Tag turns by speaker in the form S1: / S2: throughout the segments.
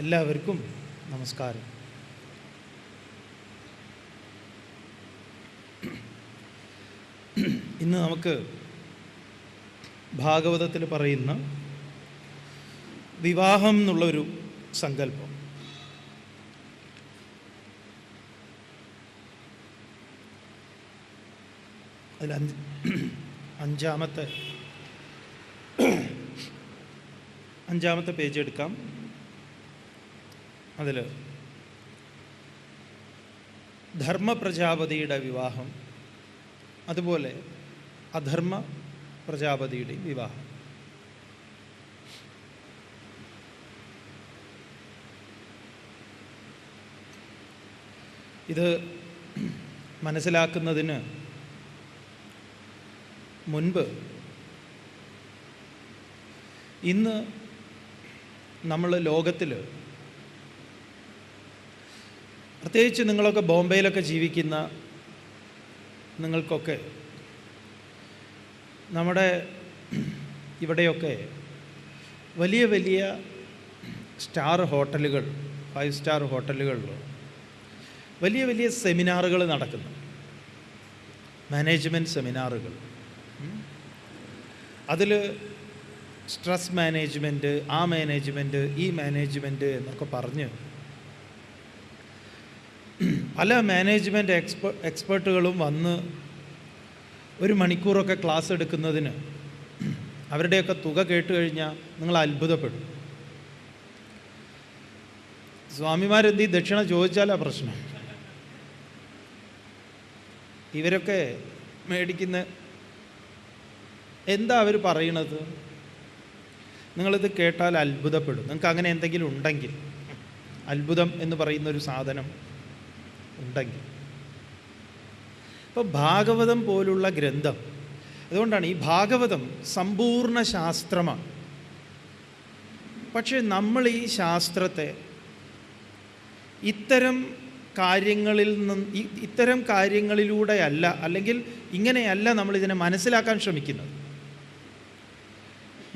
S1: എല്ലാവർക്കും നമസ്കാരം. ഇന്ന് നമുക്ക് ഭാഗവതത്തിൽ പറയുന്ന വിവാഹം എന്നുള്ളൊരു സങ്കല്പം. അതിൽ അഞ്ച് അഞ്ചാമത്തെ അഞ്ചാമത്തെ പേജ് എടുക്കാം. അതിൽ ധർമ്മപ്രജാപതിയുടെ വിവാഹം അതുപോലെ അധർമ്മ പ്രജാപതിയുടെ വിവാഹം. ഇത് മനസ്സിലാക്കുന്നതിന് മുൻപ് ഇന്ന് നമ്മൾ ലോകത്തിൽ പ്രത്യേകിച്ച് നിങ്ങളൊക്കെ ബോംബെയിലൊക്കെ ജീവിക്കുന്ന നിങ്ങൾക്കൊക്കെ നമ്മുടെ ഇവിടെയൊക്കെ വലിയ വലിയ സ്റ്റാർ ഹോട്ടലുകൾ ഫൈവ് സ്റ്റാർ ഹോട്ടലുകളിൽ വലിയ വലിയ സെമിനാറുകൾ നടക്കുന്നു മാനേജ്മെന്റ് സെമിനാറുകൾ. അതിൽ സ്ട്രെസ് മാനേജ്മെന്റ് ആ മാനേജ്മെന്റ് ഈ മാനേജ്മെന്റ് എന്നൊക്കെ പറഞ്ഞ് പല മാനേജ്മെന്റ് എക്സ്പേ എക്സ്പേർട്ടുകളും വന്ന് ഒരു മണിക്കൂറൊക്കെ ക്ലാസ് എടുക്കുന്നതിന് അവരുടെയൊക്കെ തുക കേട്ട് കഴിഞ്ഞാൽ നിങ്ങൾ അത്ഭുതപ്പെടും. സ്വാമിമാരെന്ത് ദക്ഷിണ ചോദിച്ചാലാ പ്രശ്നം? ഇവരൊക്കെ മേടിക്കുന്ന എന്താ അവർ പറയണത്? നിങ്ങളിത് കേട്ടാൽ അത്ഭുതപ്പെടും. നിങ്ങൾക്ക് അങ്ങനെ എന്തെങ്കിലും ഉണ്ടെങ്കിൽ അത്ഭുതം എന്ന് പറയുന്ന ഒരു സാധനം ഉണ്ടെങ്കിൽ. അപ്പോൾ ഭാഗവതം പോലുള്ള ഗ്രന്ഥം അതുകൊണ്ടാണ് ഈ ഭാഗവതം സമ്പൂർണ ശാസ്ത്രമാണ്. പക്ഷേ നമ്മൾ ഈ ശാസ്ത്രത്തെ ഇത്തരം കാര്യങ്ങളിൽ നിന്ന് ഇത്തരം കാര്യങ്ങളിലൂടെയല്ല അല്ലെങ്കിൽ ഇങ്ങനെയല്ല നമ്മൾ ഇതിനെ മനസ്സിലാക്കാൻ ശ്രമിക്കുന്നത്.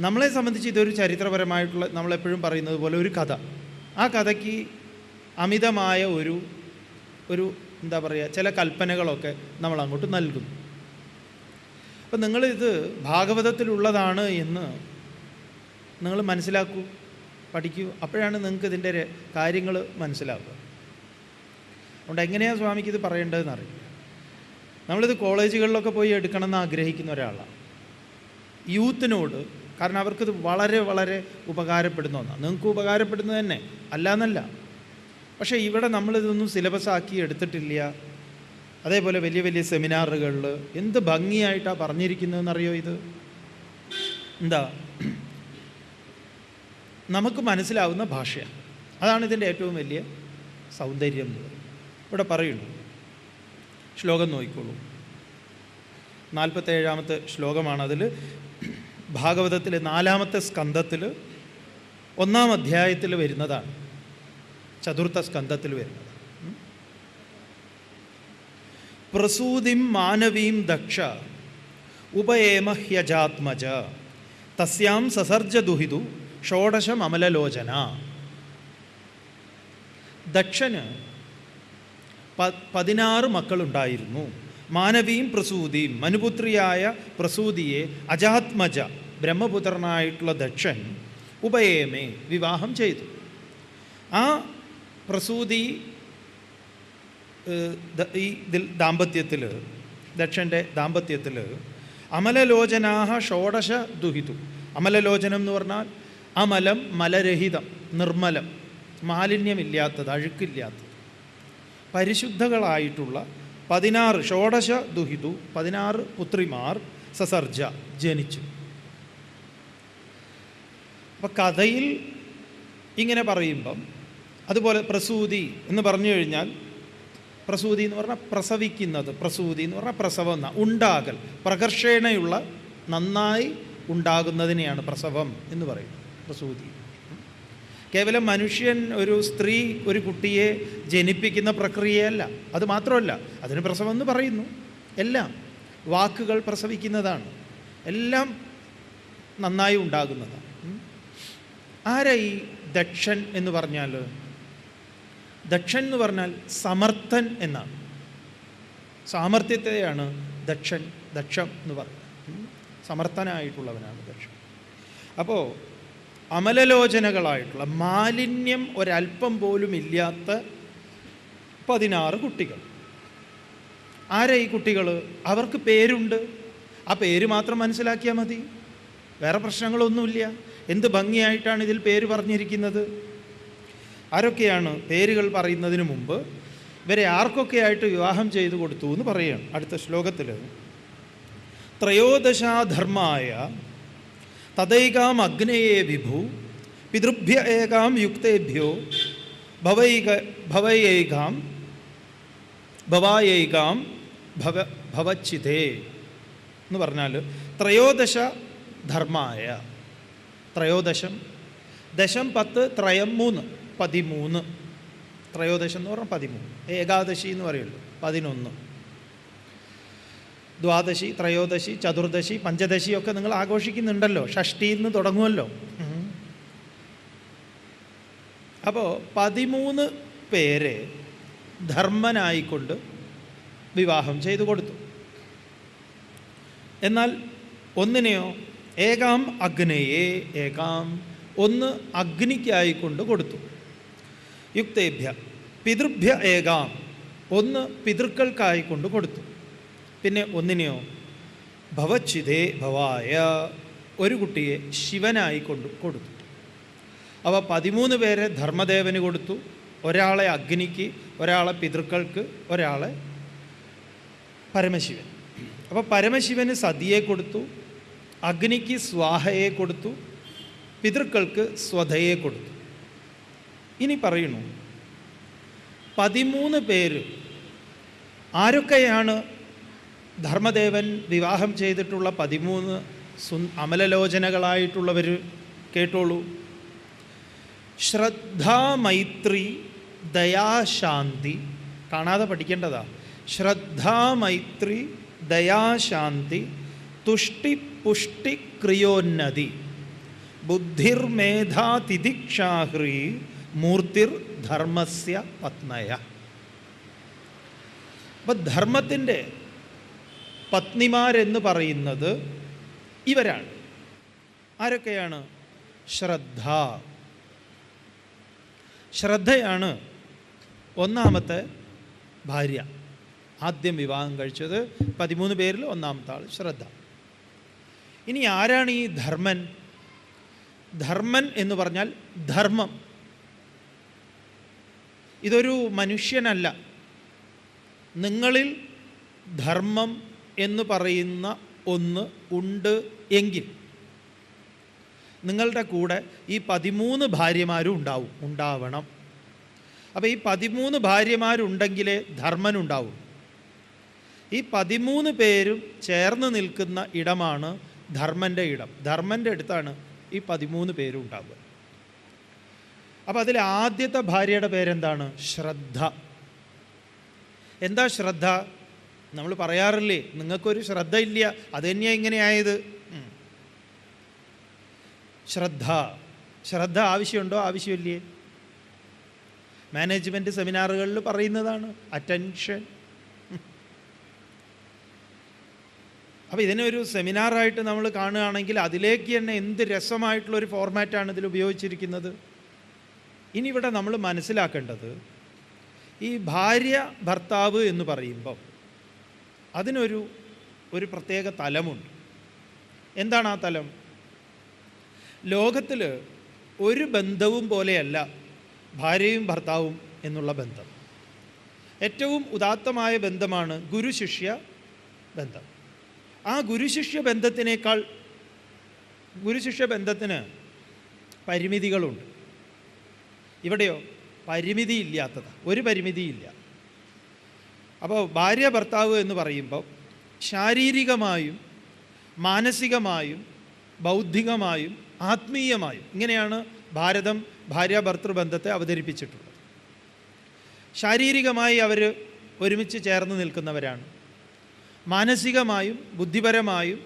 S1: നമ്മളെ സംബന്ധിച്ച് ഇതൊരു ചരിത്രപരമായിട്ടുള്ള നമ്മളെപ്പോഴും പറയുന്നത് പോലെ ഒരു കഥ. ആ കഥയ്ക്ക് അമിതമായ ഒരു ഒരു എന്താ പറയുക ചില കൽപ്പനകളൊക്കെ നമ്മൾ അങ്ങോട്ട് നൽകുന്നു അപ്പം നിങ്ങളിത് ഭാഗവതത്തിലുള്ളതാണ് എന്ന് നിങ്ങൾ മനസ്സിലാക്കൂ പഠിക്കൂ. അപ്പോഴാണ് നിങ്ങൾക്ക് ഇതിന്റെ കാര്യങ്ങൾ മനസ്സിലാക്കുക അതുകൊണ്ട് എങ്ങനെയാണ് സ്വാമിക്ക് ഇത് പറയേണ്ടതെന്ന് അറിയില്ല. നമ്മളിത് കോളേജുകളിലൊക്കെ പോയി എടുക്കണമെന്ന് ആഗ്രഹിക്കുന്ന ഒരാളാണ്. യൂത്തിനോട് കാരണം അവർക്കിത് വളരെ വളരെ ഉപകാരപ്പെടുന്ന ഒന്നാണ്. നിങ്ങൾക്ക് ഉപകാരപ്പെടുന്നത് തന്നെ. അല്ലാന്നല്ല. പക്ഷേ ഇവിടെ നമ്മളിതൊന്നും സിലബസ് ആക്കി എടുത്തിട്ടില്ല. അതേപോലെ വലിയ വലിയ സെമിനാറുകളിൽ എന്ത് ഭംഗിയായിട്ടാണ് പറഞ്ഞിരിക്കുന്നതെന്നറിയോ ഇത്? എന്താ? നമുക്ക് മനസ്സിലാവുന്ന ഭാഷയാണ്. അതാണ് ഇതിന്റെ ഏറ്റവും വലിയ സൗന്ദര്യം. എന്ന് പറയുന്നത് ഇവിടെ പറയുന്നു. ശ്ലോകം നോക്കിക്കോളൂ. നാൽപ്പത്തേഴാമത്തെ ശ്ലോകമാണ് അതിൽ. ഭാഗവതത്തിലെ നാലാമത്തെ സ്കന്ധത്തിൽ ഒന്നാം അധ്യായത്തിൽ വരുന്നതാണ്. ചതുർത്ഥ സ്കന്ധത്തിൽ വരുന്നത്. പ്രസൂതിം മാനവീം ദക്ഷ ഉപയേമഹ്യജാത്മജ തസ്യാം സസർജ ദുഹിതു ഷോഡശം അമലലോചന. ദക്ഷന് പ പതിനാറ് മക്കളുണ്ടായിരുന്നു. മാനവിയും പ്രസൂതിയും മനുപുത്രിയായ പ്രസൂതിയെ അജാത്മജ ബ്രഹ്മപുത്രനായിട്ടുള്ള ദക്ഷൻ ഉപയേമേ വിവാഹം ചെയ്തു. ആ പ്രസൂതി ഈ ഇതിൽ ദാമ്പത്യത്തിൽ ദക്ഷന്റെ ദാമ്പത്യത്തിൽ അമലലോചനാഹ ഷോഡശ ദുഹിതു. അമലലോചനം എന്ന് പറഞ്ഞാൽ അമലം മലരഹിതം നിർമ്മലം മാലിന്യമില്ലാത്തത് അഴുക്കില്ലാത്തത്. പരിശുദ്ധകളായിട്ടുള്ള പതിനാറ് ഷോഡശ ദുഹിതു പതിനാറ് പുത്രിമാർ സസർജ ജനിച്ചു. അപ്പം കഥയിൽ ഇങ്ങനെ പറയുമ്പം അതുപോലെ പ്രസൂതി എന്ന് പറഞ്ഞു കഴിഞ്ഞാൽ പ്രസൂതി എന്ന് പറഞ്ഞാൽ പ്രസവിക്കുന്നത് പ്രസൂതി എന്ന് പറഞ്ഞാൽ പ്രസവം എന്ന. ഉണ്ടാകൽ പ്രകർഷേണയുള്ള നന്നായി ഉണ്ടാകുന്നതിനെയാണ് പ്രസവം എന്ന് പറയുന്നത് പ്രസൂതി. കേവലം മനുഷ്യൻ ഒരു സ്ത്രീ ഒരു കുട്ടിയെ ജനിപ്പിക്കുന്ന പ്രക്രിയയല്ല അത് മാത്രമല്ല അതിന് പ്രസവം എന്ന് പറയുന്നു എല്ലാം. വാക്കുകൾ പ്രസവിക്കുന്നതാണ് എല്ലാം നന്നായി ഉണ്ടാകുന്നതാണ്. ആരായി ആരാ ഈ ദക്ഷൻ എന്ന് പറഞ്ഞാൽ ദക്ഷൻ എന്ന് പറഞ്ഞാൽ സമർത്ഥൻ എന്നാണ്. സാമർത്ഥ്യത്തെയാണ് ദക്ഷൻ ദക്ഷം എന്ന് പറയുന്നത്. സമർത്ഥനായിട്ടുള്ളവനാണ് ദക്ഷൻ. അപ്പോൾ അമലലോചനകളായിട്ടുള്ള മാലിന്യം ഒരല്പം പോലും ഇല്ലാത്ത പതിനാറ് കുട്ടികൾ. ആരാ ഈ കുട്ടികൾ അവർക്ക് പേരുണ്ട്. ആ പേര് മാത്രം മനസ്സിലാക്കിയാൽ മതി. വേറെ പ്രശ്നങ്ങളൊന്നുമില്ല. എന്ത് ഭംഗിയായിട്ടാണ് ഇതിൽ പേര് പറഞ്ഞിരിക്കുന്നത്? ആരൊക്കെയാണ് പേരുകൾ പറയുന്നതിന് മുമ്പ് ഇവരെ ആർക്കൊക്കെയായിട്ട് വിവാഹം ചെയ്തു കൊടുത്തു എന്ന് പറയുകയാണ് അടുത്ത ശ്ലോകത്തിൽ ത്രയോദശാധർമായ തദൈകാം അഗ്നയേ വിഭു പിതൃഭ്യ ഏകാം യുക്തേഭ്യോ ഭവൈക ഭവൈകാം ഭവായേകാം ഭവ ഭവച്ചിതേ എന്ന് പറഞ്ഞാൽ ത്രയോദശ ധർമായ ത്രയോദശം ദശം പത്ത് ത്രയം മൂന്ന്. പതിമൂന്ന്. ത്രയോദശം എന്ന് പറഞ്ഞാൽ പതിമൂന്ന്. ഏകാദശി എന്ന് പറയുള്ളൂ. പതിനൊന്ന്. ദ്വാദശി ത്രയോദശി ചതുർദശി പഞ്ചദശി ഒക്കെ നിങ്ങൾ ആഘോഷിക്കുന്നുണ്ടല്ലോ. ഷഷ്ടിയിൽ നിന്ന് തുടങ്ങുമല്ലോ. അപ്പോൾ പതിമൂന്ന് പേരെ ധർമ്മനായിക്കൊണ്ട് വിവാഹം ചെയ്തു കൊടുത്തു. എന്നാൽ ഒന്നിനെയോ ഏകാം അഗ്നയെ ഏകാം ഒന്ന് അഗ്നിക്കായിക്കൊണ്ട് കൊടുത്തു. യുക്തേഭ്യ പിതൃഭ്യ ഏകാം. ഒന്ന് പിതൃക്കൾക്കായി കൊണ്ട് കൊടുത്തു. പിന്നെ ഒന്നിനെയോ? ഭവച്ചിതേ ഭവായ. ഒരു കുട്ടിയെ ശിവനായി കൊണ്ട് കൊടുത്തു. അവ പതിമൂന്ന് പേരെ ധർമ്മദേവന് കൊടുത്തു. ഒരാളെ അഗ്നിക്ക് ഒരാളെ പിതൃക്കൾക്ക് ഒരാളെ പരമശിവൻ അപ്പോൾ പരമശിവന് സതിയെ കൊടുത്തു അഗ്നിക്ക് സ്വാഹയെ കൊടുത്തു പിതൃക്കൾക്ക് സ്വധയെ കൊടുത്തു. ഇനി പറയുന്നു. പതിമൂന്ന് പേര് ആരൊക്കെയാണ് ധർമ്മദേവൻ വിവാഹം ചെയ്തിട്ടുള്ള പതിമൂന്ന് സു അമലലോചനകളായിട്ടുള്ളവർ കേട്ടോളൂ. ശ്രദ്ധാമൈത്രി ദയാശാന്തി. കാണാതെ പഠിക്കേണ്ടതാ. ശ്രദ്ധാമൈത്രി ദയാശാന്തി തുഷ്ടി പുഷ്ടി ക്രിയോന്നതി ബുദ്ധിർമേധാ തിദിക്ഷാഹ്രീ മൂർത്തിർ ധർമ്മസ്യ പത്നയ. അപ്പം ധർമ്മത്തിന്റെ പത്നിമാരെന്ന് പറയുന്നത് ഇവരാണ്. ആരൊക്കെയാണ്? ശ്രദ്ധ. ശ്രദ്ധയാണ് ഒന്നാമത്തെ ഭാര്യ. ആദ്യം വിവാഹം കഴിച്ചത് പതിമൂന്ന് പേരിൽ ഒന്നാമത്തെ ആൾ ശ്രദ്ധ. ഇനി ആരാണ് ഈ ധർമ്മൻ? ധർമ്മൻ എന്ന് പറഞ്ഞാൽ ധർമ്മം. ഇതൊരു മനുഷ്യനല്ല. നിങ്ങളിൽ ധർമ്മം എന്ന് പറയുന്ന ഒന്ന് ഉണ്ട് എങ്കിൽ നിങ്ങളുടെ കൂടെ ഈ പതിമൂന്ന് ഭാര്യമാരും ഉണ്ടാവും ഉണ്ടാവണം. അപ്പോൾ ഈ പതിമൂന്ന് ഭാര്യമാരുണ്ടെങ്കിലേ ധർമ്മനുണ്ടാവും. ഈ പതിമൂന്ന് പേരും ചേർന്ന് നിൽക്കുന്ന ഇടമാണ് ധർമ്മന്റെ ഇടം. ധർമ്മന്റെ അടുത്താണ് ഈ പതിമൂന്ന് പേരും ഉണ്ടാവുക. അപ്പോൾ അതിലെ ആദ്യത്തെ ഭാര്യയുടെ പേരെന്താണ്? ശ്രദ്ധ. എന്താ ശ്രദ്ധ? നമ്മൾ പറയാറില്ലേ നിങ്ങൾക്കൊരു ശ്രദ്ധ ഇല്ല അത് തന്നെയാണ് ഇങ്ങനെയായത്. ശ്രദ്ധ. ശ്രദ്ധ ആവശ്യമുണ്ടോ? ആവശ്യമില്ലേ? മാനേജ്മെന്റ് സെമിനാറുകളിൽ പറയുന്നതാണ് അറ്റൻഷൻ. അപ്പോൾ ഇതിനൊരു സെമിനാറായിട്ട് നമ്മൾ കാണുകയാണെങ്കിൽ അതിലേക്ക് തന്നെ എന്ത് രസമായിട്ടുള്ളൊരു ഫോർമാറ്റാണ് ഇതിൽ ഉപയോഗിച്ചിരിക്കുന്നത്? ഇനി ഇവിടെ നമ്മൾ മനസ്സിലാക്കേണ്ടത് ഈ ഭാര്യ ഭർത്താവ് എന്ന് പറയുമ്പം അതിനൊരു ഒരു പ്രത്യേക തലമുണ്ട്. എന്താണ് ആ തലം? ലോകത്തിൽ ഒരു ബന്ധവും പോലെയല്ല ഭാര്യയും ഭർത്താവും എന്നുള്ള ബന്ധം. ഏറ്റവും ഉദാത്തമായ ബന്ധമാണ് ഗുരുശിഷ്യ ബന്ധം. ആ ഗുരുശിഷ്യ ബന്ധത്തിനേക്കാൾ ഗുരുശിഷ്യ ബന്ധത്തിന് പരിമിതികളുണ്ട്. ഇവിടെയോ? പരിമിതിയില്ലാത്തത്. ഒരു പരിമിതിയില്ല. അപ്പോൾ ഭാര്യ ഭർത്താവ് എന്ന് പറയുമ്പോൾ ശാരീരികമായും മാനസികമായും ബൗദ്ധികമായും ആത്മീയമായും ഇങ്ങനെയാണ് ഭാരതം ഭാര്യ ഭർത്തൃബന്ധത്തെ അവതരിപ്പിച്ചിട്ടുള്ളത്. ശാരീരികമായി അവർ ഒരുമിച്ച് ചേർന്ന് നിൽക്കുന്നവരാണ്. മാനസികമായും ബുദ്ധിപരമായും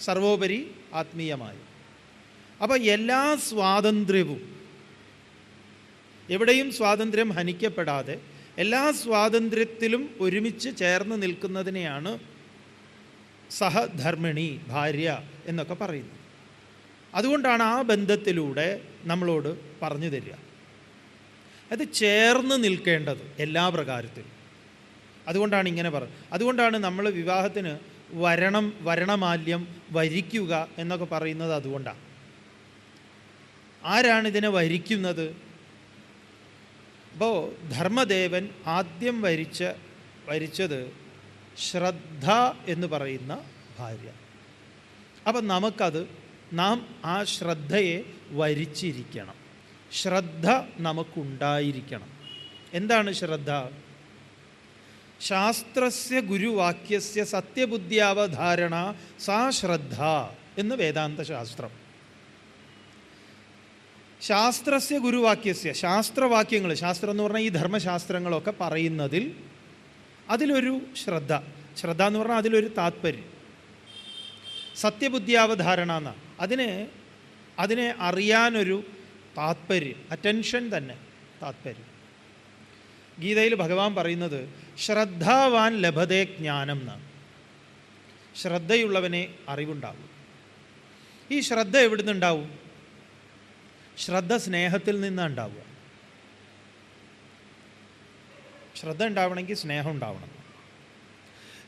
S1: സർവോപരി ആത്മീയമായും. അപ്പോൾ എല്ലാ സ്വാതന്ത്ര്യവും എവിടെയും സ്വാതന്ത്ര്യം ഹനിക്കപ്പെടാതെ എല്ലാ സ്വാതന്ത്ര്യത്തിലും ഒരുമിച്ച് ചേർന്ന് നിൽക്കുന്നതിനെയാണ് സഹധർമ്മിണി ഭാര്യ എന്നൊക്കെ പറയുന്നത്. അതുകൊണ്ടാണ് ആ ബന്ധത്തിലൂടെ നമ്മളോട് പറഞ്ഞു തരിക. അത് ചേർന്ന് നിൽക്കേണ്ടത് എല്ലാ പ്രകാരത്തിലും. അതുകൊണ്ടാണ് ഇങ്ങനെ പറഞ്ഞത് അതുകൊണ്ടാണ് നമ്മൾ വിവാഹത്തിന് വരണം വരണമാല്യം വരിക്കുക എന്നൊക്കെ പറയുന്നത് അതുകൊണ്ടാണ്. ആരാണ് ഇതിനെ വരിക്കുന്നത്? അപ്പോൾ ധർമ്മദേവൻ ആദ്യം വരിച്ച വരിച്ചത് ശ്രദ്ധ എന്ന് പറയുന്ന ഭാര്യ. അപ്പം നമുക്കത് നാം ആ ശ്രദ്ധയെ വരിച്ചിരിക്കണം. ശ്രദ്ധ നമുക്കുണ്ടായിരിക്കണം. എന്താണ് ശ്രദ്ധ? ശാസ്ത്രസ്യ ഗുരുവാക്യസ്യ സത്യബുദ്ധ്യാവധാരണ സാ ശ്രദ്ധ എന്ന് വേദാന്ത ശാസ്ത്രം ശാസ്ത്രസ്യ ഗുരുവാക്യസ്യ ശാസ്ത്രവാക്യങ്ങൾ ശാസ്ത്രം എന്ന് പറഞ്ഞാൽ ഈ ധർമ്മശാസ്ത്രങ്ങളൊക്കെ പറയുന്നതിൽ അതിലൊരു ശ്രദ്ധ. ശ്രദ്ധ എന്ന് പറഞ്ഞാൽ അതിലൊരു താത്പര്യം. സത്യബുദ്ധിയാവധാരണ എന്ന. അതിനെ അതിനെ അറിയാനൊരു താത്പര്യം അറ്റൻഷൻ തന്നെ താത്പര്യം. ഗീതയിൽ ഭഗവാൻ പറയുന്നത് ശ്രദ്ധാവാൻ ലഭതേ ജ്ഞാനം എന്നാണ് ശ്രദ്ധയുള്ളവനെ അറിവുണ്ടാവും. ഈ ശ്രദ്ധ എവിടുന്ന് ഉണ്ടാവും ശ്രദ്ധ സ്നേഹത്തിൽ നിന്നാണ് ഉണ്ടാവുക ശ്രദ്ധ ഉണ്ടാവണമെങ്കിൽ സ്നേഹം ഉണ്ടാവണം.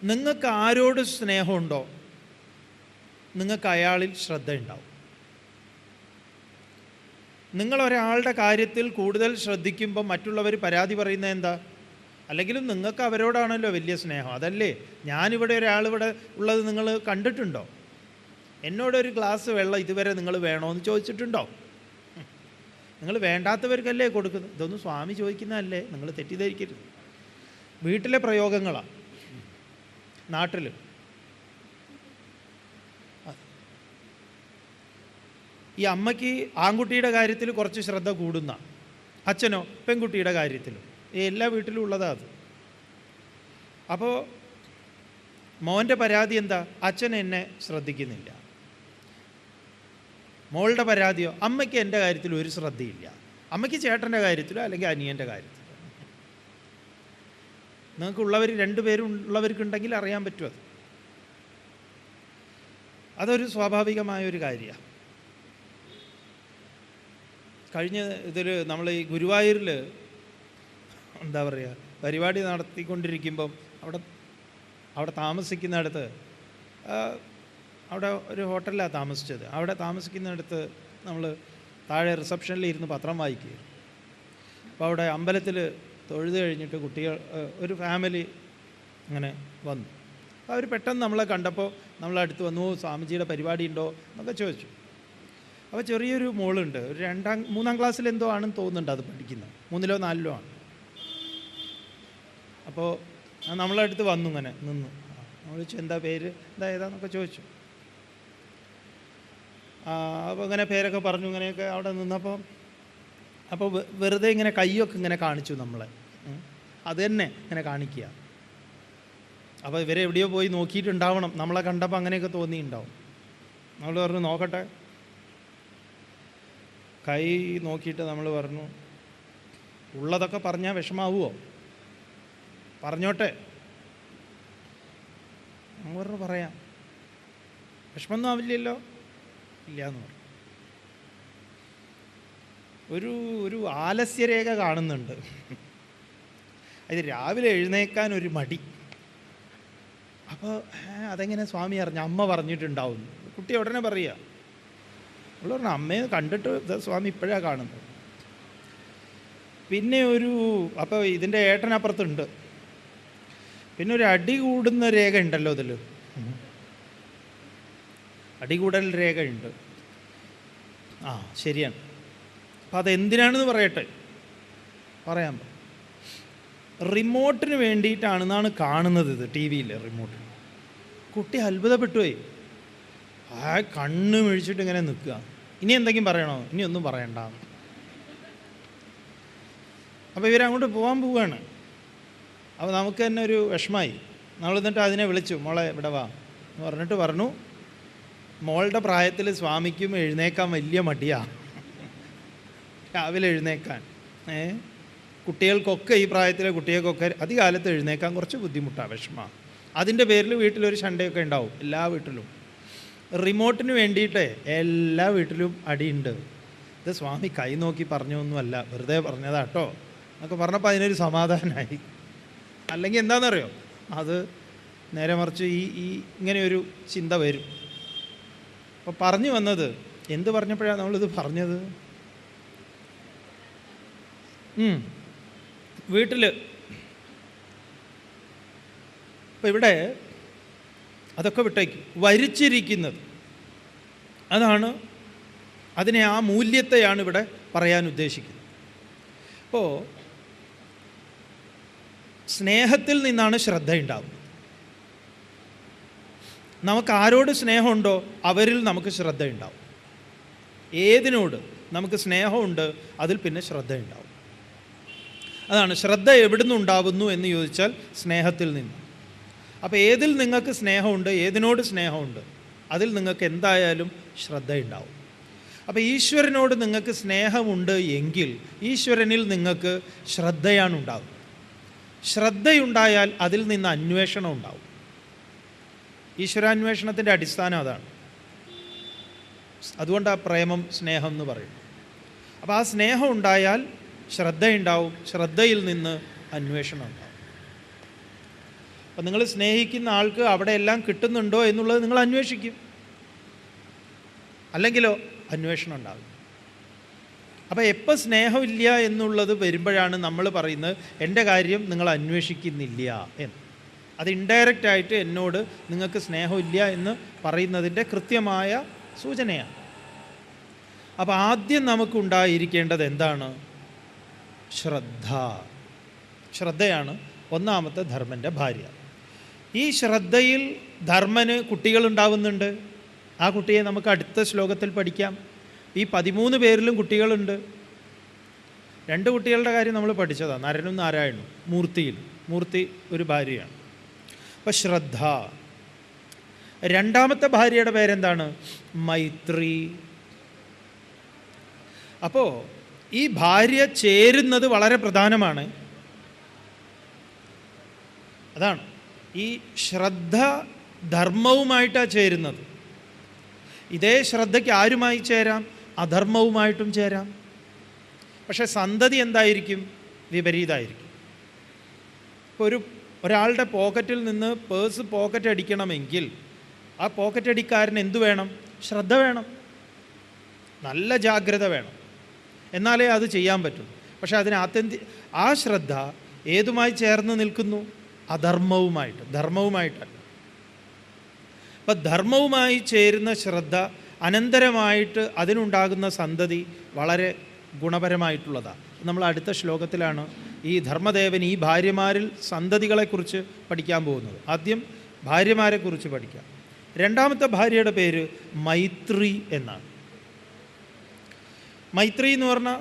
S1: നിങ്ങൾക്ക് ആരോട് സ്നേഹമുണ്ടോ നിങ്ങൾക്ക് അയാളിൽ ശ്രദ്ധ ഉണ്ടാവും. നിങ്ങൾ ഒരാളുടെ കാര്യത്തിൽ കൂടുതൽ ശ്രദ്ധിക്കുമ്പോൾ മറ്റുള്ളവർ പരാതി പറയുന്നത് എന്താ? അല്ലെങ്കിലും നിങ്ങൾക്ക് അവരോടാണല്ലോ വലിയ സ്നേഹം. അതല്ലേ? ഞാനിവിടെ ഒരാളിവിടെ ഉള്ളത് നിങ്ങൾ കണ്ടിട്ടുണ്ടോ? എന്നോടൊരു ഗ്ലാസ് വെള്ളം ഇതുവരെ നിങ്ങൾ വേണോന്ന് ചോദിച്ചിട്ടുണ്ടോ? നിങ്ങൾ വേണ്ടാത്തവർക്കല്ലേ കൊടുക്കുന്നത്? ഇതൊന്നും സ്വാമി ചോദിക്കുന്നതല്ലേ? നിങ്ങൾ തെറ്റിദ്ധരിക്കരുത്. വീട്ടിലെ പ്രയോഗങ്ങളാണ് നാട്ടിൽ ഈ അമ്മയ്ക്ക് ആൺകുട്ടിയുടെ കാര്യത്തിൽ കുറച്ച് ശ്രദ്ധ കൂടുന്ന അച്ഛനോ പെൺകുട്ടിയുടെ കാര്യത്തിലും എല്ലാ വീട്ടിലും ഉള്ളതാ അത്. അപ്പോൾ മോന്റെ പരാതി എന്താ? അച്ഛൻ എന്നെ ശ്രദ്ധിക്കുന്നില്ല. മോളുടെ പരാതിയോ? അമ്മയ്ക്ക് എന്റെ കാര്യത്തിൽ ഒരു ശ്രദ്ധയില്ല. അമ്മയ്ക്ക് ചേട്ടന്റെ കാര്യത്തിലോ അല്ലെങ്കിൽ അനിയന്റെ കാര്യത്തിലോ? നിങ്ങൾക്കുള്ളവർ രണ്ടുപേരും ഉള്ളവർക്കുണ്ടെങ്കിൽ അറിയാൻ പറ്റും അത്? അതൊരു സ്വാഭാവികമായ ഒരു കാര്യമാണ്. കഴിഞ്ഞ ഇതിൽ നമ്മൾ ഈ ഗുരുവായൂരിൽ എന്താ പറയുക പരിപാടി നടത്തിക്കൊണ്ടിരിക്കുമ്പം അവിടെ അവിടെ താമസിക്കുന്നിടത്ത് അവിടെ ഒരു ഹോട്ടലിലാണ് താമസിച്ചത്. അവിടെ താമസിക്കുന്നിടത്ത് നമ്മൾ താഴെ റിസപ്ഷനിൽ ഇരുന്ന് പത്രം വായിക്കുക. അപ്പോൾ അവിടെ അമ്പലത്തിൽ തൊഴുത് കഴിഞ്ഞിട്ട് കുട്ടികൾ ഒരു ഫാമിലി അങ്ങനെ വന്നു. അപ്പോൾ അവർ പെട്ടെന്ന് നമ്മളെ കണ്ടപ്പോൾ നമ്മൾ അടുത്ത് വന്നു "ഓ, സ്വാമിജിയുടെ പരിപാടി ഉണ്ടോ എന്നൊക്കെ ചോദിച്ചു. അപ്പോൾ ചെറിയൊരു മോളുണ്ട്. ഒരു രണ്ടാം മൂന്നാം ക്ലാസ്സിൽ എന്തോ ആണെന്ന് തോന്നുന്നുണ്ട് അത് പഠിക്കുന്നത്. മൂന്നിലോ നാലിലോ ആണ്. അപ്പോൾ നമ്മളടുത്ത് വന്നു ഇങ്ങനെ നിന്നു. നമ്മൾ ചോദിച്ചു എന്താ പേര്? എന്താ ഏതാന്നൊക്കെ ചോദിച്ചു. അപ്പോൾ ഇങ്ങനെ പേരൊക്കെ പറഞ്ഞു ഇങ്ങനെയൊക്കെ അവിടെ നിന്നപ്പോൾ അപ്പോൾ വെറുതെ ഇങ്ങനെ കൈയൊക്കെ ഇങ്ങനെ കാണിച്ചു നമ്മളെ. അത് തന്നെ ഇങ്ങനെ കാണിക്കുക. അപ്പോൾ ഇവരെ എവിടെയോ പോയി നോക്കിയിട്ടുണ്ടാവണം. നമ്മളെ കണ്ടപ്പോൾ അങ്ങനെയൊക്കെ തോന്നിയിട്ടുണ്ടാവും. നമ്മൾ പറഞ്ഞു നോക്കട്ടെ. കൈ നോക്കിയിട്ട് നമ്മൾ പറഞ്ഞു ഉള്ളതൊക്കെ പറഞ്ഞാൽ വിഷമാവുമോ പറഞ്ഞോട്ടെ. നമ്മൾ പറഞ്ഞു പറയാം. വിഷമമൊന്നും ആവില്ലല്ലോ. ഇല്ല എന്ന് പറഞ്ഞു. ഒരു ഒരു ആലസ്യരേഖ കാണുന്നുണ്ട്. അത് രാവിലെ എഴുന്നേക്കാൻ ഒരു മടി. അപ്പോൾ അതെങ്ങനെ സ്വാമി അറിഞ്ഞ? അമ്മ പറഞ്ഞിട്ടുണ്ടാവും. കുട്ടി ഉടനെ പറയുക. അവൾ പറഞ്ഞു അമ്മയെ കണ്ടിട്ട് സ്വാമി ഇപ്പോഴാണ് കാണുന്നത്. പിന്നെ ഒരു അപ്പോൾ ഇതിന്റെ ഏട്ടനപ്പുറത്തുണ്ട്. പിന്നെ ഒരു അടി കൂടുന്ന രേഖ ഉണ്ടല്ലോ ഇതിൽ അടികൂടൽ രേഖയുണ്ട് ആ ശരിയാണ്. അപ്പം അതെന്തിനാണെന്ന് പറയട്ടെ? പറ്റും റിമോട്ടിന് വേണ്ടിയിട്ടാണെന്നാണ് കാണുന്നത് ഇത് ടി വിയിൽ റിമോട്ട് കുട്ടി അത്ഭുതപ്പെട്ടു പോയി ആ കണ്ണ് മിഴിച്ചിട്ട് ഇങ്ങനെ നിൽക്കുക. ഇനി എന്തെങ്കിലും പറയണോ? ഇനി ഒന്നും പറയണ്ട. അപ്പോൾ ഇവരങ്ങോട്ട് പോകാൻ പോവുകയാണ് അപ്പോൾ നമുക്ക് തന്നെ ഒരു വിഷമായി നമ്മൾ എന്നിട്ട് അതിനെ വിളിച്ചു മോളെ ഇവിടെ വാ. എന്ന് പറഞ്ഞിട്ട് പറഞ്ഞു. മോളുടെ പ്രായത്തിൽ സ്വാമിക്കും എഴുന്നേക്കാൻ വലിയ മടിയാ. രാവിലെ എഴുന്നേക്കാൻ. ഏ? കുട്ടികൾക്കൊക്കെ ഈ പ്രായത്തിലെ കുട്ടികൾക്കൊക്കെ അധികാലത്ത് എഴുന്നേക്കാൻ കുറച്ച് ബുദ്ധിമുട്ടാണ് വിഷമമാണ് അതിന്റെ പേരിൽ വീട്ടിലൊരു ശണ്ടയൊക്കെ ഉണ്ടാവും എല്ലാ വീട്ടിലും. റിമോട്ടിന് വേണ്ടിയിട്ട് എല്ലാ വീട്ടിലും അടിയുണ്ട്. ഇത് സ്വാമി കൈ നോക്കി പറഞ്ഞൊന്നുമല്ല വെറുതെ പറഞ്ഞതാട്ടോ എന്നൊക്കെ പറഞ്ഞപ്പോൾ അതിനൊരു സമാധാനമായി അല്ലെങ്കിൽ എന്താണെന്നറിയോ? അത് നേരെ മറിച്ച് ഈ ഈ ഇങ്ങനെയൊരു ചിന്ത വരും. അപ്പോൾ പറഞ്ഞു വന്നത് എന്ത് പറഞ്ഞപ്പോഴാണ് നമ്മളിത് പറഞ്ഞത്? വീട്ടിൽ ഇപ്പം ഇവിടെ അതൊക്കെ വിട്ടേക്ക്. വരിച്ചിരിക്കുന്നത്. അതാണ് അതിനെ ആ മൂല്യത്തെയാണ് ഇവിടെ പറയാൻ ഉദ്ദേശിക്കുന്നത്. അപ്പോൾ സ്നേഹത്തിൽ നിന്നാണ് ശ്രദ്ധ ഉണ്ടാവുന്നത് നമുക്ക് ആരോട് സ്നേഹമുണ്ടോ അവരിൽ നമുക്ക് ശ്രദ്ധ ഉണ്ടാവും ഏതിനോട് നമുക്ക് സ്നേഹമുണ്ട് അതിൽ പിന്നെ ശ്രദ്ധ ഉണ്ടാവും അതാണ് ശ്രദ്ധ എവിടുന്ന് ഉണ്ടാവുന്നു എന്ന് ചോദിച്ചാൽ സ്നേഹത്തിൽ നിന്ന്. അപ്പോൾ ഏതിൽ നിങ്ങൾക്ക് സ്നേഹമുണ്ട് ഏതിനോട് സ്നേഹമുണ്ട് അതിൽ നിങ്ങൾക്ക് എന്തായാലും ശ്രദ്ധയുണ്ടാവും. അപ്പോൾ ഈശ്വരനോട് നിങ്ങൾക്ക് സ്നേഹമുണ്ട് എങ്കിൽ ഈശ്വരനിൽ നിങ്ങൾക്ക് ശ്രദ്ധയാണ് ഉണ്ടാവും ശ്രദ്ധയുണ്ടായാൽ അതിൽ നിന്ന് അന്വേഷണം ഉണ്ടാവും ഈശ്വരാന്വേഷണത്തിന്റെ അടിസ്ഥാനം അതാണ്. അതുകൊണ്ട് ആ പ്രേമം സ്നേഹം എന്ന് പറയും. അപ്പോൾ ആ സ്നേഹം ഉണ്ടായാൽ ശ്രദ്ധയുണ്ടാവും ശ്രദ്ധയിൽ നിന്ന് അന്വേഷണം ഉണ്ടാവും. അപ്പം നിങ്ങൾ സ്നേഹിക്കുന്ന ആൾക്ക് അവിടെ എല്ലാം കിട്ടുന്നുണ്ടോ എന്നുള്ളത് നിങ്ങൾ അന്വേഷിക്കും. അല്ലെങ്കിലോ അന്വേഷണം ഉണ്ടാകും അപ്പോൾ എപ്പോൾ സ്നേഹമില്ല എന്നുള്ളത് വരുമ്പോഴാണ് നമ്മൾ പറയുന്നത് എന്റെ കാര്യം നിങ്ങൾ അന്വേഷിക്കുന്നില്ല എന്ന്. അത് ഇൻഡയറക്റ്റ് ആയിട്ട് എന്നോട് നിങ്ങൾക്ക് സ്നേഹമില്ല എന്ന് പറയുന്നതിന്റെ കൃത്യമായ സൂചനയാണ്. അപ്പോൾ ആദ്യം നമുക്കുണ്ടായിരിക്കേണ്ടത് എന്താണ്? ശ്രദ്ധ. ശ്രദ്ധയാണ് ഒന്നാമത്തെ ധർമ്മന്റെ ഭാര്യ. ഈ ശ്രദ്ധയിൽ ധർമ്മന് കുട്ടികളുണ്ടാവുന്നുണ്ട്. ആ കുട്ടിയെ നമുക്ക് അടുത്ത ശ്ലോകത്തിൽ പഠിക്കാം. ഈ പതിമൂന്ന് പേരിലും കുട്ടികളുണ്ട്. രണ്ട് കുട്ടികളുടെ കാര്യം നമ്മൾ പഠിച്ചതാണ് നരനും നാരായണും മൂർത്തിയിൽ മൂർത്തി ഒരു ഭാര്യയാണ്. അപ്പം ശ്രദ്ധ രണ്ടാമത്തെ ഭാര്യയുടെ പേരെന്താണ്? മൈത്രി. അപ്പോൾ ഈ ഭാര്യ ചേരുന്നത് വളരെ പ്രധാനമാണ്. അതാണ്. ഈ ശ്രദ്ധ ധർമ്മവുമായിട്ടാണ് ചേരുന്നത്. ഇതേ ശ്രദ്ധയ്ക്ക് ആരുമായി ചേരാം? അധർമ്മവുമായിട്ടും ചേരാം. പക്ഷെ സന്തതി എന്തായിരിക്കും? വിപരീതമായിരിക്കും ഇപ്പോൾ ഒരു ഒരാളുടെ പോക്കറ്റിൽ നിന്ന് പേഴ്സ് പോക്കറ്റ് അടിക്കണമെങ്കിൽ ആ പോക്കറ്റ് അടിക്കാരന് എന്തു വേണം? ശ്രദ്ധ വേണം. നല്ല ജാഗ്രത വേണം. എന്നാലേ അത് ചെയ്യാൻ പറ്റും. പക്ഷേ അതിന് ആത്യന്തി ആ ശ്രദ്ധ ഏതുമായി ചേർന്ന് നിൽക്കുന്നു? അധർമ്മവുമായിട്ട് ധർമ്മവുമായിട്ടല്ല. അപ്പം ധർമ്മവുമായി ചേരുന്ന ശ്രദ്ധ അനന്തരമായിട്ട് അതിനുണ്ടാകുന്ന സന്തതി വളരെ ഗുണപരമായിട്ടുള്ളതാണ്. നമ്മൾ അടുത്ത ശ്ലോകത്തിലാണ് ഈ ധർമ്മദേവൻ ഈ ഭാര്യമാരിൽ സന്തതികളെക്കുറിച്ച് പഠിക്കാൻ പോകുന്നത്. ആദ്യം ഭാര്യമാരെക്കുറിച്ച് പഠിക്കാം. രണ്ടാമത്തെ ഭാര്യയുടെ പേര് മൈത്രി എന്നാണ്. മൈത്രി എന്ന് പറഞ്ഞാൽ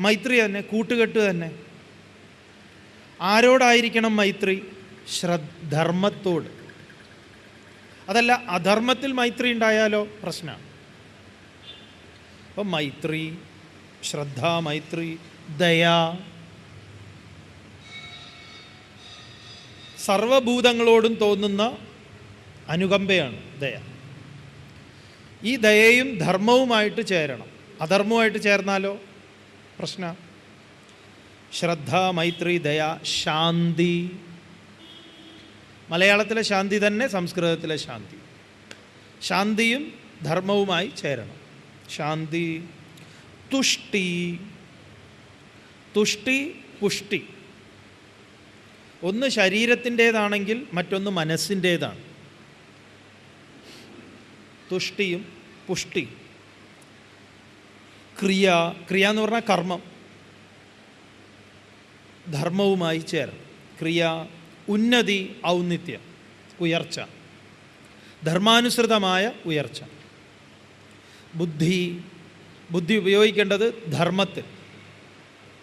S1: മൈത്രി തന്നെ കൂട്ടുകെട്ട് തന്നെ. ആരോടായിരിക്കണം മൈത്രി? ശ്രദ്ധർമ്മത്തോട്. അതല്ല അധർമ്മത്തിൽ മൈത്രി ഉണ്ടായാലോ? പ്രശ്നമാണ് അപ്പം മൈത്രി ശ്രദ്ധ മൈത്രി ദയ സർവഭൂതങ്ങളോടും തോന്നുന്ന അനുകമ്പയാണ് ദയ. ഈ ദയയും ധർമ്മവുമായിട്ട് ചേരണം. അധർമ്മവുമായിട്ട് ചേർന്നാലോ? പ്രശ്ന. ശ്രദ്ധ മൈത്രി ദയ ശാന്തി. മലയാളത്തിലെ ശാന്തി തന്നെ സംസ്കൃതത്തിലെ ശാന്തി. ശാന്തിയും ധർമ്മവുമായി ചേരണം. ശാന്തി തുഷ്ടി. തുഷ്ടി പുഷ്ടി. ഒന്ന് ശരീരത്തിന്റേതാണെങ്കിൽ മറ്റൊന്ന് മനസ്സിന്റേതാണ്. തുഷ്ടിയും പുഷ്ടി. ക്രിയ ക്രിയ എന്ന് പറഞ്ഞാൽ കർമ്മം. ധർമ്മവുമായി ചേരണം. ക്രിയ ഉന്നതി ഔന്നിത്യം ഉയർച്ച. ധർമാനുസൃതമായ ഉയർച്ച. ബുദ്ധി ബുദ്ധി ഉപയോഗിക്കേണ്ടത് ധർമ്മത്തിൽ.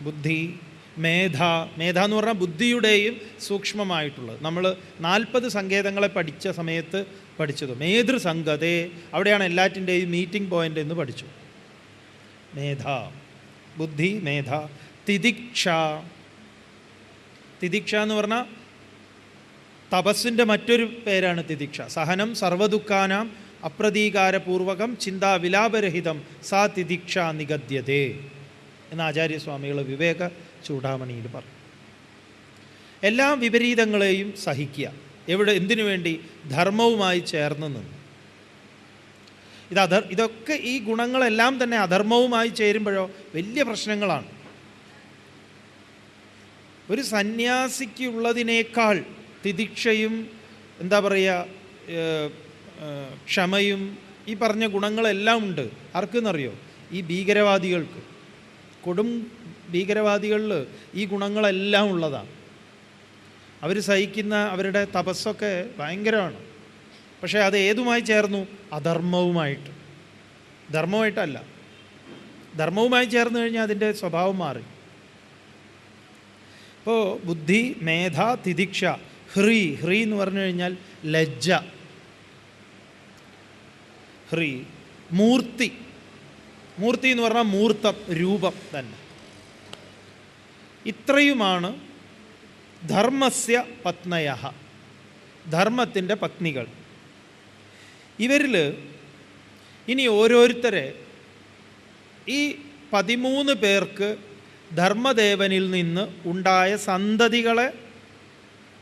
S1: ബുദ്ധി മേധ മേധ എന്ന് പറഞ്ഞാൽ ബുദ്ധിയുടെയും സൂക്ഷ്മമായിട്ടുള്ളത്. നമ്മൾ നാൽപ്പത് സങ്കേതങ്ങളെ പഠിച്ച സമയത്ത് പഠിച്ചത്. മേതൃസംഗതേ അവിടെയാണ് എല്ലാറ്റിന്റെയും മീറ്റിംഗ് പോയിന്റ് എന്ന് പഠിച്ചു. മേധ ബുദ്ധി മേധ തിദിക്ഷ. തിദിക്ഷ എന്ന് പറഞ്ഞാൽ തപസ്സിന്റെ മറ്റൊരു പേരാണ് തിദിക്ഷ. സഹനം സർവദുഃഖാനാം അപ്രതീകാരപൂർവകം ചിന്താവിലാപരഹിതം സാ തിദിക്ഷ നിഗദ്യതേ. എന്ന് ആചാര്യസ്വാമികൾ വിവേക ചൂടാമണിയിൽ പറഞ്ഞു. എല്ലാ വിപരീതങ്ങളെയും സഹിക്കുക. എവിടെ എന്തിനു വേണ്ടി? ധർമ്മവുമായി ചേർന്ന് നിന്ന്. ഇത് അധർ ഇതൊക്കെ ഈ ഗുണങ്ങളെല്ലാം തന്നെ അധർമ്മവുമായി ചേരുമ്പോഴോ വലിയ പ്രശ്നങ്ങളാണ്. ഒരു സന്യാസിക്കുള്ളതിനേക്കാൾ തിദിക്ഷയും എന്താ പറയുക ക്ഷമയും ഈ പറഞ്ഞ ഗുണങ്ങളെല്ലാം ഉണ്ട്. ആർക്കെന്നറിയോ? ഈ ഭീകരവാദികൾക്ക്. കൊടും ഭീകരവാദികളിൽ ഈ ഗുണങ്ങളെല്ലാം ഉള്ളതാണ്. അവർ സഹിക്കുന്ന അവരുടെ തപസ്സൊക്കെ ഭയങ്കരമാണ്. പക്ഷേ അത് ഏതുമായി ചേർന്നു? അധർമ്മവുമായിട്ട്. ധർമ്മമായിട്ടല്ല ധർമ്മവുമായി ചേർന്ന് കഴിഞ്ഞാൽ അതിന്റെ സ്വഭാവം മാറി. ഇപ്പോൾ ബുദ്ധി മേധ തിദിക്ഷ ഹ്രീ ഹ്രീ എന്ന് പറഞ്ഞു കഴിഞ്ഞാൽ ലജ്ജ. ഹ്രീ മൂർത്തി. മൂർത്തി എന്ന് പറഞ്ഞാൽ മൂർത്തം രൂപം തന്നെ. ഇത്രയുമാണ് ധർമ്മസ്യ പത്നയ ധർമ്മത്തിന്റെ പത്നികൾ. ഇവരിൽ ഇനി ഓരോരുത്തരെ ഈ പതിമൂന്ന് പേർക്ക് ധർമ്മദേവനിൽ നിന്ന് ഉണ്ടായ സന്തതികളെ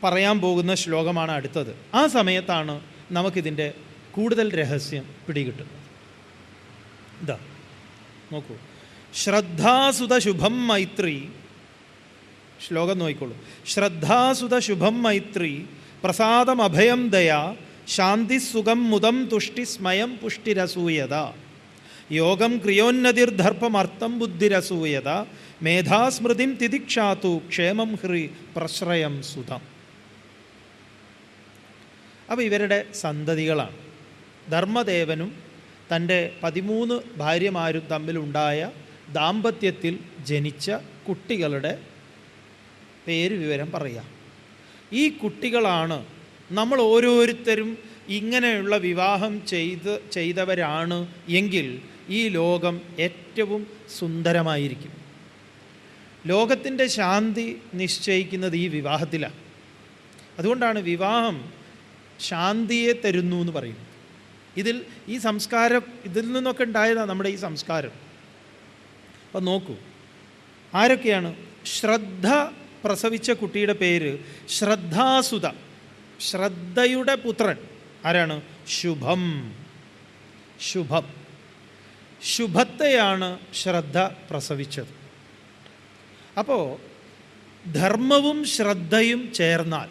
S1: പറയാൻ പോകുന്ന ശ്ലോകമാണ് അടുത്തത്. ആ സമയത്താണ് നമുക്കിതിന്റെ കൂടുതൽ രഹസ്യം പിടികിട്ടുന്നത്. ഇതാ. നോക്കൂ. ശ്രദ്ധാസുത ശുഭം മൈത്രി ശ്ലോകം നോക്കിക്കോളൂ. ശ്രദ്ധാസുത ശുഭം മൈത്രി പ്രസാദം അഭയം ദയ ശാന്തി സുഖം മുദം തുഷ്ടി സ്മയം പുഷ്ടിരസൂയത യോഗം ക്രിയോന്നതിർദർഭമർത്ഥം ബുദ്ധിരസൂയത മേധാസ്മൃതിം തിദിക്ഷാത്തു ക്ഷേമം ഹ്രി പ്രശ്രയം സുതം. അപ്പോൾ ഇവരുടെ സന്തതികളാണ്. ധർമ്മദേവനും തന്റെ പതിമൂന്ന് ഭാര്യമാരും തമ്മിലുണ്ടായ ദാമ്പത്യത്തിൽ ജനിച്ച കുട്ടികളുടെ പേര് വിവരം പറയാം ഈ കുട്ടികളാണ് നമ്മൾ ഓരോരുത്തരും ഇങ്ങനെയുള്ള വിവാഹം ചെയ്ത് ചെയ്തവരാണ് എങ്കിൽ ഈ ലോകം ഏറ്റവും സുന്ദരമായിരിക്കും. ലോകത്തിന്റെ ശാന്തി നിശ്ചയിക്കുന്നത് ഈ വിവാഹത്തിലാണ്. അതുകൊണ്ടാണ് വിവാഹം ശാന്തിയെ തരുന്നു എന്ന് പറയുന്നത്. ഇതിൽ ഈ സംസ്കാരം ഇതിൽ നിന്നൊക്കെ ഉണ്ടായതാണ് നമ്മുടെ ഈ സംസ്കാരം. അപ്പം നോക്കൂ. ആരൊക്കെയാണ്? ശ്രദ്ധ പ്രസവിച്ച കുട്ടിയുടെ പേര് ശ്രദ്ധാസുത ശ്രദ്ധയുടെ പുത്രൻ ആരാണ്? ശുഭം. ശുഭം. ശുഭത്തെയാണ് ശ്രദ്ധ പ്രസവിച്ചത്. അപ്പോൾ ധർമ്മവും ശ്രദ്ധയും ചേർന്നാൽ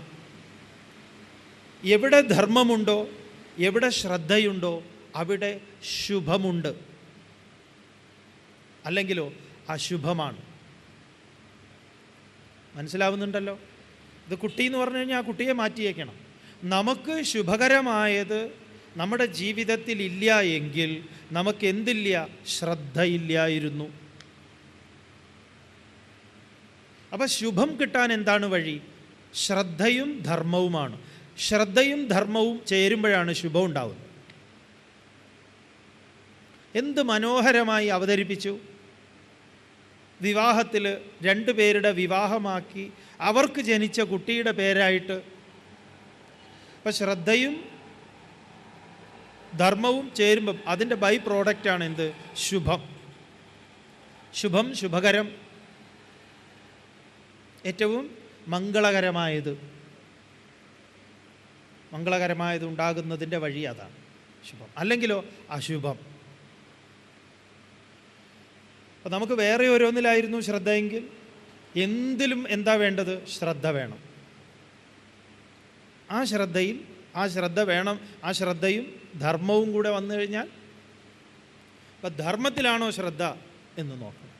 S1: എവിടെ ധർമ്മമുണ്ടോ എവിടെ ശ്രദ്ധയുണ്ടോ അവിടെ ശുഭമുണ്ട്. അല്ലെങ്കിലോ അശുഭമാണ്. മനസ്സിലാവുന്നുണ്ടല്ലോ? ഇത് കുട്ടി എന്ന് പറഞ്ഞു കഴിഞ്ഞാൽ ആ കുട്ടിയെ മാറ്റിയേക്കണം. നമുക്ക് ശുഭകരമായത് നമ്മുടെ ജീവിതത്തിൽ ഇല്ല എങ്കിൽ നമുക്ക് എന്തില്ല ശ്രദ്ധയില്ലായിരുന്നു. അപ്പം ശുഭം കിട്ടാൻ എന്താണ് വഴി? ശ്രദ്ധയും ധർമ്മവുമാണ്. ശ്രദ്ധയും ധർമ്മവും ചേരുമ്പോഴാണ് ശുഭം ഉണ്ടാവുന്നത്. എന്ത് മനോഹരമായി അവതരിപ്പിച്ചു. വിവാഹത്തിൽ രണ്ടു പേരുടെ വിവാഹമാക്കി അവർക്ക് ജനിച്ച കുട്ടിയുടെ പേരായിട്ട് അപ്പം ശ്രദ്ധയും ധർമ്മവും ചേരുമ്പം അതിന്റെ ബൈ പ്രോഡക്റ്റാണ് എന്ത്? ശുഭം. ശുഭം ശുഭകരം. ഏറ്റവും മംഗളകരമായത്. മംഗളകരമായത് ഉണ്ടാകുന്നതിന്റെ വഴി അതാണ്. ശുഭം. അല്ലെങ്കിലോ അശുഭം. അപ്പോൾ നമുക്ക് വേറെ ഓരോന്നിലായിരുന്നു ശ്രദ്ധയെങ്കിൽ എന്തിലും എന്താ വേണ്ടത്? ശ്രദ്ധ വേണം. ആ ശ്രദ്ധയിൽ ആ ശ്രദ്ധ വേണം ആ ശ്രദ്ധയും ധർമ്മവും കൂടെ വന്നു കഴിഞ്ഞാൽ അപ്പം ധർമ്മത്തിലാണോ ശ്രദ്ധ എന്ന് നോക്കണം.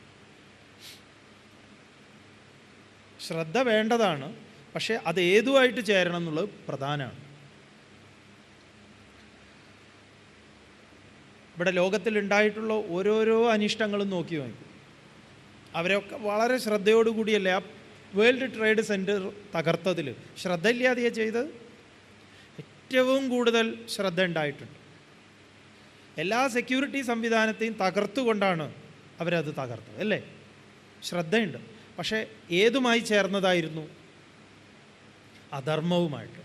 S1: ശ്രദ്ധ വേണ്ടതാണ് പക്ഷേ അത് ഏതുമായിട്ട് ചേരണം എന്നുള്ളത് പ്രധാനമാണ്. ഇവിടെ ലോകത്തിൽ ഉണ്ടായിട്ടുള്ള ഓരോരോ അനിഷ്ടങ്ങളും നോക്കി നോക്കി അവരൊക്കെ വളരെ ശ്രദ്ധയോടുകൂടിയല്ലേ ആ വേൾഡ് ട്രേഡ് സെന്റർ തകർത്തതിൽ ശ്രദ്ധയില്ലാതെയാ ചെയ്തത്? ഏറ്റവും കൂടുതൽ ശ്രദ്ധ ഉണ്ടായിട്ടുണ്ട്. എല്ലാ സെക്യൂരിറ്റി സംവിധാനത്തെയും തകർത്തുകൊണ്ടാണ് അവരത് തകർത്തത് അല്ലേ? ശ്രദ്ധയുണ്ട്. പക്ഷേ ഏതുമായി ചേർന്നതായിരുന്നു? അധർമ്മവുമായിട്ട്.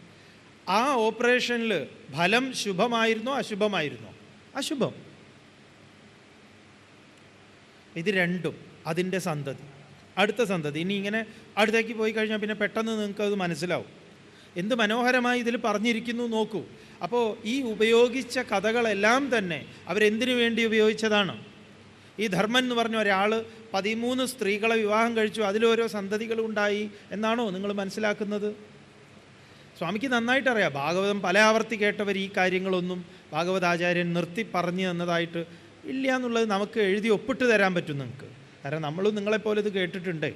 S1: ആ ഓപ്പറേഷനിൽ ഫലം ശുഭമായിരുന്നോ അശുഭമായിരുന്നോ? അശുഭം. ഇത് രണ്ടും അതിന്റെ സന്തതി. അടുത്ത സന്തതി. ഇനി ഇങ്ങനെ അടുത്തേക്ക് പോയി കഴിഞ്ഞാൽ പിന്നെ പെട്ടെന്ന് നിങ്ങൾക്ക് അത് മനസ്സിലാവും. എന്ത് മനോഹരമായി ഇതിൽ പറഞ്ഞിരിക്കുന്നു നോക്കൂ. അപ്പോൾ ഈ ഉപയോഗിച്ച കഥകളെല്ലാം തന്നെ അവരെന്തിനു വേണ്ടി ഉപയോഗിച്ചതാണ്? ഈ ധർമ്മൻ എന്ന് പറഞ്ഞ ഒരാൾ പതിമൂന്ന് സ്ത്രീകളെ വിവാഹം കഴിച്ചു. അതിലോരോ സന്തതികളും ഉണ്ടായി എന്നാണോ നിങ്ങൾ മനസ്സിലാക്കുന്നത്? സ്വാമിക്ക് നന്നായിട്ടറിയാം. ഭാഗവതം പല ആവർത്തി കേട്ടവർ ഈ കാര്യങ്ങളൊന്നും ഭാഗവതാചാര്യൻ നിർത്തി പറഞ്ഞു തന്നതായിട്ട് ഇല്ല എന്നുള്ളത് നമുക്ക് എഴുതി ഒപ്പിട്ട് തരാൻ പറ്റും നിങ്ങൾക്ക്. കാരണം നമ്മളും നിങ്ങളെപ്പോലെ ഇത് കേട്ടിട്ടുണ്ട്.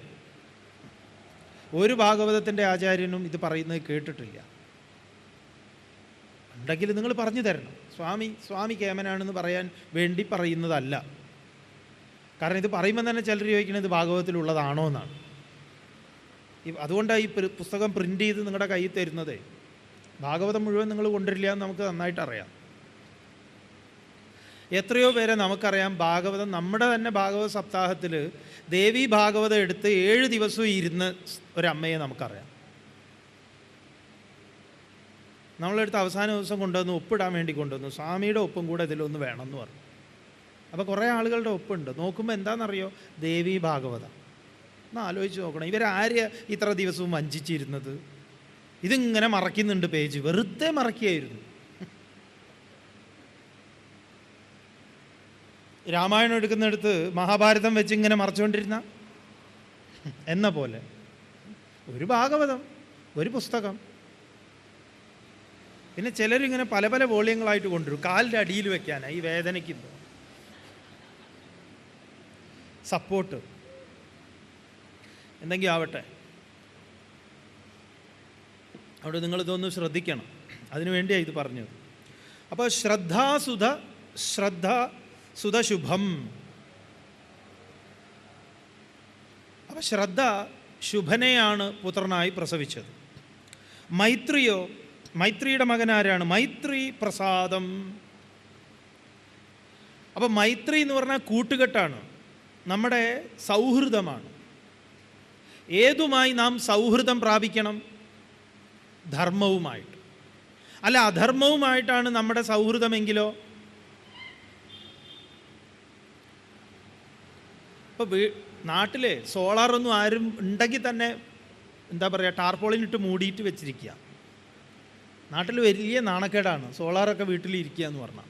S1: ഒരു ഭാഗവതത്തിന്റെ ആചാര്യനും ഇത് പറയുന്നത് കേട്ടിട്ടില്ല. ഉണ്ടെങ്കിൽ നിങ്ങൾ പറഞ്ഞു തരണം. സ്വാമി സ്വാമി കേമനാണെന്ന് പറയാൻ വേണ്ടി പറയുന്നതല്ല. കാരണം ഇത് പറയുമ്പോൾ തന്നെ ചിലർ ചോദിക്കുന്നത് ഭാഗവതത്തിലുള്ളതാണോ എന്നാണ്. അതുകൊണ്ടാണ് ഈ പുസ്തകം പ്രിന്റ് ചെയ്ത് നിങ്ങളുടെ കയ്യിൽ തരുന്നത്. ഭാഗവതം മുഴുവൻ നിങ്ങൾ കൊണ്ടുവരില്ല എന്ന് നമുക്ക് നന്നായിട്ട് അറിയാം. എത്രയോ പേരെ നമുക്കറിയാം ഭാഗവതം. നമ്മുടെ തന്നെ ഭാഗവത സപ്താഹത്തിൽ ദേവി ഭാഗവതം എടുത്ത് ഏഴ് ദിവസവും ഇരുന്ന് ഒരമ്മയെ നമുക്കറിയാം. നമ്മളെടുത്ത് അവസാന ദിവസം കൊണ്ടുവന്ന് ഒപ്പിടാൻ വേണ്ടി കൊണ്ടുവന്നു. സ്വാമിയുടെ ഒപ്പും കൂടെ ഇതിലൊന്ന് വേണമെന്ന് പറഞ്ഞു. അപ്പോൾ കുറേ ആളുകളുടെ ഒപ്പുണ്ട്. നോക്കുമ്പോൾ എന്താണെന്നറിയോ? ദേവി ഭാഗവതം. ഒന്ന് ആലോചിച്ച് നോക്കണം. ഇവരാര്യ ഇത്ര ദിവസവും വഞ്ചിച്ചിരുന്നത്? ഇതിങ്ങനെ മറക്കുന്നുണ്ട് പേജ്. വെറുതെ മറക്കുകയായിരുന്നു രാമായണം എടുക്കുന്നിടത്ത് മഹാഭാരതം വെച്ച് ഇങ്ങനെ മറച്ചുകൊണ്ടിരുന്ന? എന്ന പോലെ. ഒരു ഭാഗവതം ഒരു പുസ്തകം. പിന്നെ ചിലരിങ്ങനെ പല പല വോളിയങ്ങളായിട്ട് കൊണ്ടുവരും. കാലിന്റെ അടിയിൽ വെക്കാനാണ് ഈ വേദനയ്ക്കുമ്പോൾ സപ്പോർട്ട്. എന്തെങ്കിലും ആവട്ടെ. അവിടെ നിങ്ങൾ ഇതൊന്ന് ശ്രദ്ധിക്കണം. അതിനു വേണ്ടിയാണ് ഇത് പറഞ്ഞത്. അപ്പോൾ ശ്രദ്ധാസുധ ശ്രദ്ധ സുധശുഭം. അപ്പൊ ശ്രദ്ധ ശുഭനെയാണ് പുത്രനായി പ്രസവിച്ചത്. മൈത്രിയോ മൈത്രിയുടെ മകനാരാണ് മൈത്രി പ്രസാദം. അപ്പോൾ മൈത്രി എന്ന് പറഞ്ഞാൽ കൂട്ടുകെട്ടാണ്. നമ്മുടെ സൗഹൃദമാണ്. ഏതുമായി നാം സൗഹൃദം പ്രാപിക്കണം? ധർമ്മവുമായിട്ട്. അല്ല അധർമ്മവുമായിട്ടാണ് നമ്മുടെ സൗഹൃദമെങ്കിലോ? ഇപ്പോൾ വീ നാട്ടിൽ സോളാറൊന്നും ആരും ഉണ്ടെങ്കിൽ തന്നെ എന്താ പറയുക ടാർപോളിനിട്ട് മൂടിയിട്ട് വെച്ചിരിക്കുക നാട്ടിൽ വലിയ നാണക്കേടാണ്. സോളാറൊക്കെ വീട്ടിൽ ഇരിക്കുക എന്ന് പറഞ്ഞാൽ